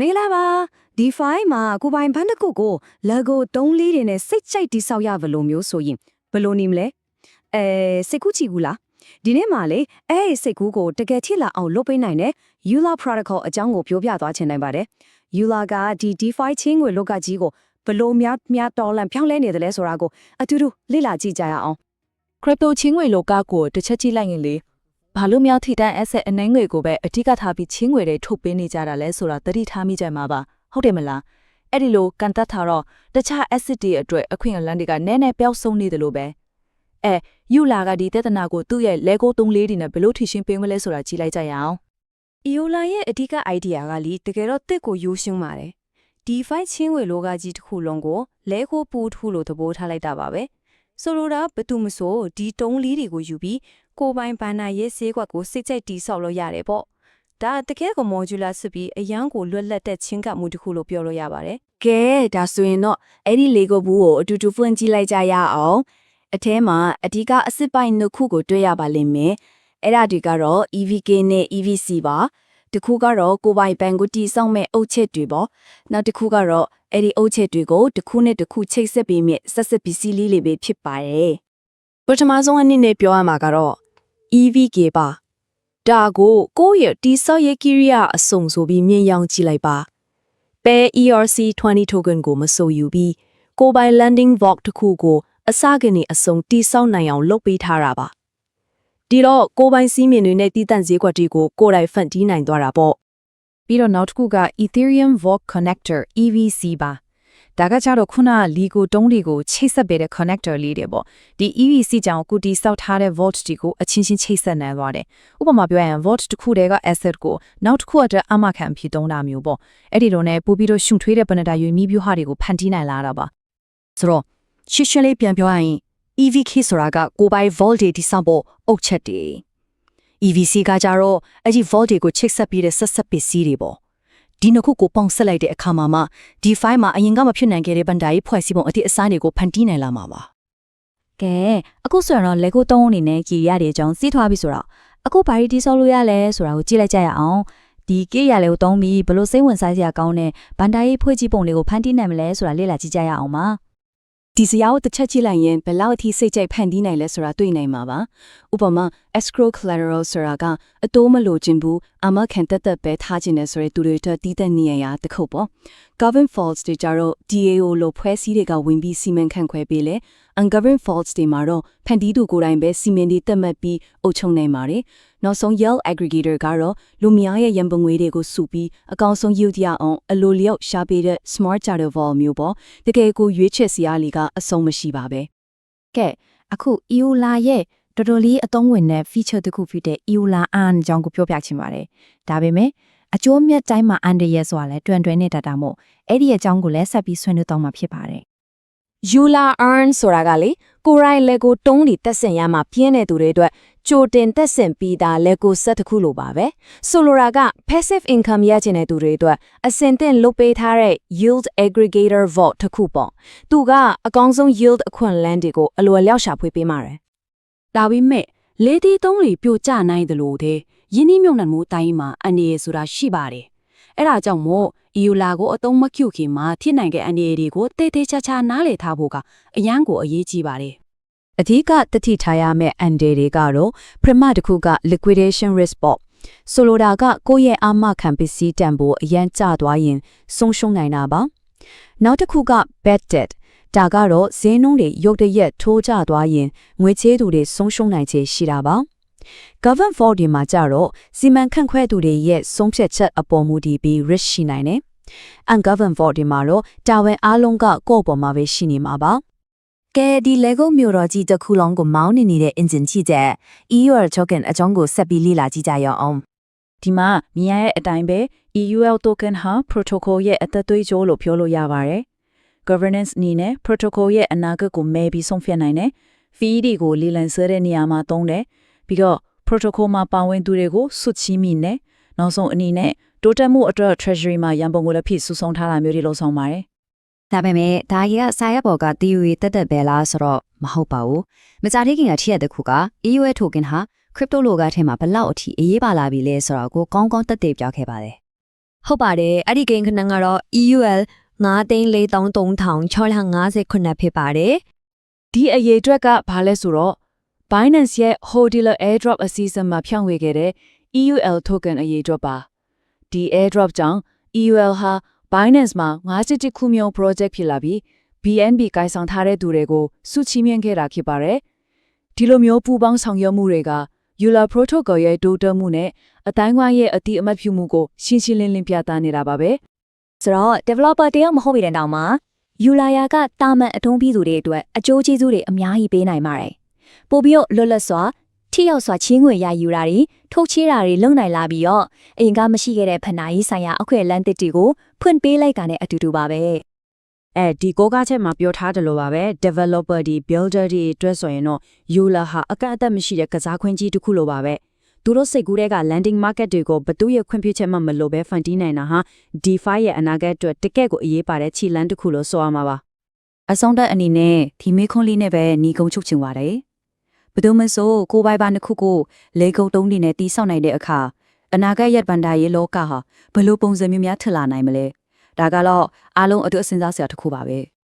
မင်္ဂလာပါဒီဖိုင်မှာကိုပိုင်ဘန်းတစ်ခုကို Lego 3လေးတွေနဲ့စိတ်ကြိုက်တိဆောက်ရဘလို့မျိုးဆိုရင်ဘလို့နေမလဲအဲစိတ်ကူးချီကူလားဒီနေ့မှလေအဲ့ဒီစိတ်ကူးကိုတကယ်ထိလာအောင်လုပ်ပေးနိုင်တဲ့ Euler protocol အကြောင်းကိုပြောပြသွားချင်နိုင်ပါတယ် Euler ကဒီ DeFi ချင်းငွေလောကကြီးကိုဘလို့များများတော်လန့်ဖြောင်းလဲနေတယ်လဲဆိုတာကိုအတူတူလေ့လာကြည့်ကြရအောင် crypto ချင်းငွေလောကကိုတစ်ချက်ကြည့်လိုက်ရင်လေ ဘာလို့များထိတန်း asset အနှဲငွေကိုပဲအဓိကထားပြီးချင်းငွေတွေထုတ်ပေးနေကြတာလဲဆိုတာသတိထားမိကြမှာပါဟုတ်တယ်မလားအဲ့ဒီလိုကန်တက်ထားတော့တခြား asset တွေအတွက်အခွင့်အလမ်းတွေကနည်းနည်းပျောက်ဆုံးနေတယ်လို့ပဲအဲယူလာကဒီတက်တနာကိုသူ့ရဲ့ Lego 3လေးတွေနဲ့ဘယ်လိုထိရှင်းပေးမလဲဆိုတာကြည့်လိုက်ကြရအောင် Euler ရဲ့အဓိက idea ကလီတကယ်တော့တစ်ကိုရိုးရှင်းပါတယ် DeFi ချင်းဝေလောကကြီးတစ်ခုလုံးကိုလဲခိုးပူတစ်ခုလို့သဘောထားလိုက်တာပါပဲဆိုလိုတာဘယ်သူမဆိုဒီတုံးလေးတွေကိုယူပြီးကိုယ်ပိုင်ဘန်နာရဲ့ဈေးကွက်ကိုစိတ်ကြိုက်တီးဆောက်လို့ရတယ်ပေါ့ဒါတကယ်ကို modular စစ်ပြီးအရန်ကိုလွတ်လပ်တဲ့ချင်းကပ်မှုတစ်ခုလို့ပြောလို့ရပါတယ်ကဲဒါဆိုရင်တော့အဲ့ဒီ Lego ဘူးကိုအတူတူဖွင့်ကြည့်လိုက်ကြရအောင်အထဲမှာအဓိကအစစ်ပိုင်းနှစ်ခုကိုတွေ့ရပါလိမ့်မယ်အဲ့ဒါတွေကတော့ EVK နဲ့ EVC ပါတစ်ခုကတော့ကိုယ်ပိုင်ဘန်ကိုတီဆောက်မဲ့အုတ်ချက်တွေပေါ့နောက်တစ်ခုကတော့အဲ့ဒီအုတ်ချက်တွေကိုတစ်ခုနဲ့တစ်ခုချိတ်ဆက်ပြီးမြဆက်ဆက်ပစ္စည်းလေးတွေပဲဖြစ်ပါတယ် ပထမဆုံးအနေနဲ့ပြောရမှာကတော့ EVK ပါဒါကိုကိုယ့်ရဲ့တီဆောက်ရဲ့ကိရိယာအစုံဆိုပြီးမြင်ရောင်ကြည့်လိုက်ပါပဲ ERC20 token ကိုမဆိုယူပြီးကိုယ်ပိုင် landing vault တစ်ခုကို အစကနေအစုံတီဆောက်နိုင်အောင်လုပ်ပေးထားတာပါဒီတော့ကိုယ်ပိုင်စီးမြင်တွေနဲ့တည်တံ့ဈေးကွက်တွေကိုကိုယ်တိုင်ဖန်တီးနိုင်သွားတာပေါ့ပြီးတော့နောက်တစ်ခုက Ethereum Vault Connector EVC ပါ ဒါကကြတော့ခုနက Ligo တုံးတွေကိုချိတ်ဆက်ပေးတဲ့ connector လေးတွေပေါ့ဒီ EVC ကြောင့်ကုတီစောက်ထားတဲ့ vault တွေကိုအချင်းချင်းချိတ်ဆက်နိုင်သွားတယ်ဥပမာပြောရရင် vault တစ်ခုတည်းက asset ကိုနောက်တစ်ခုအတွက်အမခံဖြစ်တုံးတာမျိုးပေါ့အဲ့ဒီလိုနဲ့ပို့ပြီးတော့ရှုံထွေးတဲ့ပဏ္ဍာယူမိပြူဟာတွေကိုဖန်တီးနိုင်လာတာပါဆိုတော့ရှင်းရှင်းလေးပြန်ပြောရရင် EVK ဆိုတာကကိုယ်ပိုင် volt တွေတိစောက်ဖို့အုတ်ချက်တွေ EVC ကကြတော့အဲ့ဒီ volt တွေကိုချိတ်ဆက်ပြီးတဲ့ဆက်ဆက်ပစ္စည်းတွေပေါ့ ဒီနှစ်ခုကိုပေါင်းဆက်လိုက်တဲ့အခါမှာမှဒီ file မှာအရင်ကမဖြစ်နိုင်ခဲ့တဲ့ဗန်ဒါရေးဖွဲ့စည်းပုံအသည့်အစားတွေကိုဖန်တီးနိုင်လာမှာပါကဲအခုဆိုရင်တော့ Lego 3အနေနဲ့ကြည်ရတဲ့အကြောင်းသိထွားပြီဆိုတော့အခုဘာတွေတီးဆောက်လို့ရလဲဆိုတာကိုကြည့်လိုက်ကြရအောင်ဒီကိရလေးကိုတုံးပြီးဘယ်လို့စိတ်ဝင်စားစရာကောင်းတဲ့ဗန်တာရေးဖွဲ့ကြည့်ပုံလေးကိုဖန်တီးနိုင်မလဲဆိုတာလေ့လာကြည့်ကြရအောင်ပါ ဒီစရာကိုတစ်ချက်ကြည့်လိုက်ရင်ဘယ်လောက်အထိစိတ်ကြိုက်ဖန်တီးနိုင်လဲဆိုတာတွေ့နိုင်မှာပါဥပမာ escrow collateral ဆိုတာကအတိုးမလို့ခြင်းဘူးအမခံတက်တက်ပဲထားခြင်းနဲ့ဆိုရယ်သူတွေအတွက်တီးတဲ့နေရာတစ်ခုပေါ့ govern faults တွေကြတော့ DAO လို့ဖွဲ့စည်းတွေကဝင်ပြီးစီမံခန့်ခွဲပေးလေ ungoverned faults တွေမှာတော့ဖန်တီးသူကိုယ်တိုင်ပဲစီမံတွေတက်မှတ်ပြီးအုပ်ချုပ်နိုင်ပါတယ်နောက်ဆုံး Yield aggregator ကတော့လူများရဲ့ရန်ပုံငွေတွေကိုစုပြီးအကောင်ဆုံး yield ရအောင်အလိုလျောက်ရှာပေးတဲ့ smart charter vol မျိုးပေါ့တကယ်ကိုရွေးချယ်စရာလီကအဆုံးမရှိပါပဲကဲအခု EOLA ရဲ့တော်တော်လေးအသုံးဝင်တဲ့ feature တစ်ခုဖြစ်တဲ့ EOLA earn အကြောင်းကိုပြောပြချင်ပါတယ်ဒါပေမဲ့အကျိုးမြတ်တိုင်းမှာ under ရဲ့ဆိုတာလဲတွန်တွင်နေတာတာမို့အဲ့ဒီအကြောင်းကိုလည်းဆက်ပြီးဆွေးနွေးတော့မှာဖြစ်ပါတယ် Euler earn ဆိုတာကလေကိုရိုင်း Lego တုံးတွေတက်ဆင်ရမှာပြင်းတဲ့သူတွေအတွက်ကြိုတင်တက်ဆင်ပြီးသား Lego set တစ်ခုလိုပါပဲဆိုလိုတာက passive income ရချင်တဲ့သူတွေအတွက်အစင်သင့်လုပ်ပေးထားတဲ့ yield aggregator vault တစ်ခုပေါ့သူကအကောင်းဆုံး yield အခွင့်အလမ်းတွေကိုအလိုအလျောက်ရှာဖွေပေးမှာတယ်ဒါပေမဲ့လေးတီးသုံးတွေပြိုကျနိုင်တယ်လို့တဲ့ယင်းနှိမြုံနှံမှုတိုင်းမှာအနေရဆိုတာရှိပါတယ်။အဲ့ဒါကြောင့်မို့ အီယိုလာကိုအသုံးမကျခင်မှာဖြစ်နိုင်တဲ့အနေရတွေကိုတေးသေးချာချာနားလည်ထားဖို့ကအရန်ကိုအရေးကြီးပါတယ်အဓိကတတိထားရမယ့်အန်ဒေတွေကတော့ပရမတစ်ခုက liquidation risk ပေါ့ဆိုလိုတာကကိုယ့်ရဲ့အာမခံပစ္စည်းတန်ဖိုးအရန်ကျသွားရင်ဆုံးရှုံးနိုင်တာပါနောက်တစ်ခုက bad debt ဒါကတော့ဈေးနှုန်းတွေရုတ်တရက်ထိုးကျသွားရင်ငွေချေးသူတွေဆုံးရှုံးနိုင်ခြေရှိတာပါ govern for ဒီမှာကြတော့စီမံခန့်ခွဲသူတွေရဲ့ဆုံးဖြတ်ချက်အပေါ်မူတည်ပြီး risk ရှိနိုင်တယ် ungovern for ဒီမှာတော့တာဝန်အားလုံးကကိုယ့်အပေါ်မှာပဲရှိနေမှာပါကဲဒီ Lego မြို့တော်ကြီးတစ်ခုလုံးကိုမောင်းနေနေတဲ့ engine ကြီးတဲ့ EUR token အကြောင်းကိုဆက်ပြီးလေ့လာကြည့်ကြရအောင်ဒီမှာမြင်ရတဲ့အတိုင်းပဲ EUL token ဟာ protocol ရဲ့အသက်သွေးကြောလို့ပြောလို့ရပါတယ်။ governance အနေနဲ့ protocol ရဲ့အနာဂတ်ကိုမဲပြီးဆုံးဖြတ်နိုင်တယ်။ fee တွေကိုလေလံဆွဲတဲ့နေရာမှာသုံးတယ်။ ပြီးတော့ protocol မှာပါဝင်သူတွေကိုစွတ်ချီးမိနေ။နောက်ဆုံးအနေနဲ့တိုးတက်မှုအတွက် treasury မှာရန်ပုံငွေလက်ဖြစ်စုဆောင်းထားတာမျိုးတွေလုပ်ဆောင်ပါတယ်။ဒါပေမဲ့ဒါကြီးကစာရက်ပေါ်က theory တက်တက်ပဲလားဆိုတော့မဟုတ်ပါဘူး။မကြသေးခင်ကထည့်ရတဲ့ခုက EUA token ဟာ crypto လောကထဲမှာဘယ်လောက်အထိအရေးပါလာပြီလဲဆိုတော့ကိုကောင်းကောင်းတက်တည်ပြောခဲ့ပါတယ်ဟုတ်ပါတယ်အဲ့ဒီကိန်းခဏကတော့ EUL 9,433,650ဖြစ်ပါတယ်ဒီအရေးအတွက်ကဘာလဲဆိုတော့ Binance ရဲ့ Hodler Airdrop အစီအစဉ်မှာဖြန့်ဝေခဲ့တဲ့ EUL token အရေးအတွက်ပါဒီ Airdrop ကြောင့် EUL ဟာ Binance မှာ51ခုမြောက် project ဖြစ်လာပြီး BNB ကိုင်ဆောင်ထားတဲ့သူတွေကိုစုချီးမြှင့်ခဲ့တာဖြစ်ပါတယ်ဒီလိုမျိုးပူးပေါင်းဆောင်ရွက်မှုတွေက Euler protocol ရဲ့တိုးတက်မှုနဲ့အတိုင်းဝိုင်းရဲ့အတိအမှတ်ပြုမှုကိုရှင်းရှင်းလင်းလင်းပြသနေတာပါပဲဆိုတော့ developer တယောက်မဟုတ်ပြီတဲ့တောင်မှာယူလာယာကတာမန်အထုံးပြီးသူတွေအတွက်အကျိုးကျေးဇူးတွေအများကြီးပေးနိုင်ပါတယ် ပို့ပြီးတော့လွတ်လပ်စွာထိရောက်စွာချင်းငွေရယူတာတွေထုတ်ချေးတာတွေလုပ်နိုင်လာပြီးတော့အရင်ကမရှိခဲ့တဲ့ဖဏ္ဍာရေးဆိုင်ရာအခွင့်အလမ်းတစ်တွေကိုဖွင့်ပေးလိုက်တာနဲ့အတူတူပါပဲအဲဒီကိုကားချက်မှာပြောထားတယ်လို့ပါပဲ developer ဒီ builder ဒီအတွက်ဆိုရင်တော့ Euler ဟာအကန့်အသတ်မရှိတဲ့ကစားခွင့်ကြီးတစ်ခုလိုပါပဲသူတို့စိတ်ကူးတဲ့က landing market တွေကိုဘသူရဲ့ခွင့်ပြုချက်မှမလိုပဲဖန်တီးနိုင်တာဟာ DeFi ရဲ့အနာဂတ်အတွက်တကယ့်ကိုအရေးပါတဲ့ခြေလမ်းတစ်ခုလို့ဆိုရမှာပါအဆုံးသက်အနေနဲ့ဒီမေခွန်းလေးနဲ့ပဲညီကုံချုပ်ချင်ပါတယ်။ ဘယ်သူမဆိုကိုပိုင်ပါနှစ်ခုကိုလေကုတ်တုံးနေနဲ့တီးဆောက်နိုင်တဲ့အခါအနာဂတ်ရက်ဗန္ဒာရေးလောကဟာဘယ်လိုပုံစံမျိုးများထလာနိုင်မလဲ။ဒါကတော့အားလုံးအတူအစဉ်းစားစရာတစ်ခုပါပဲ။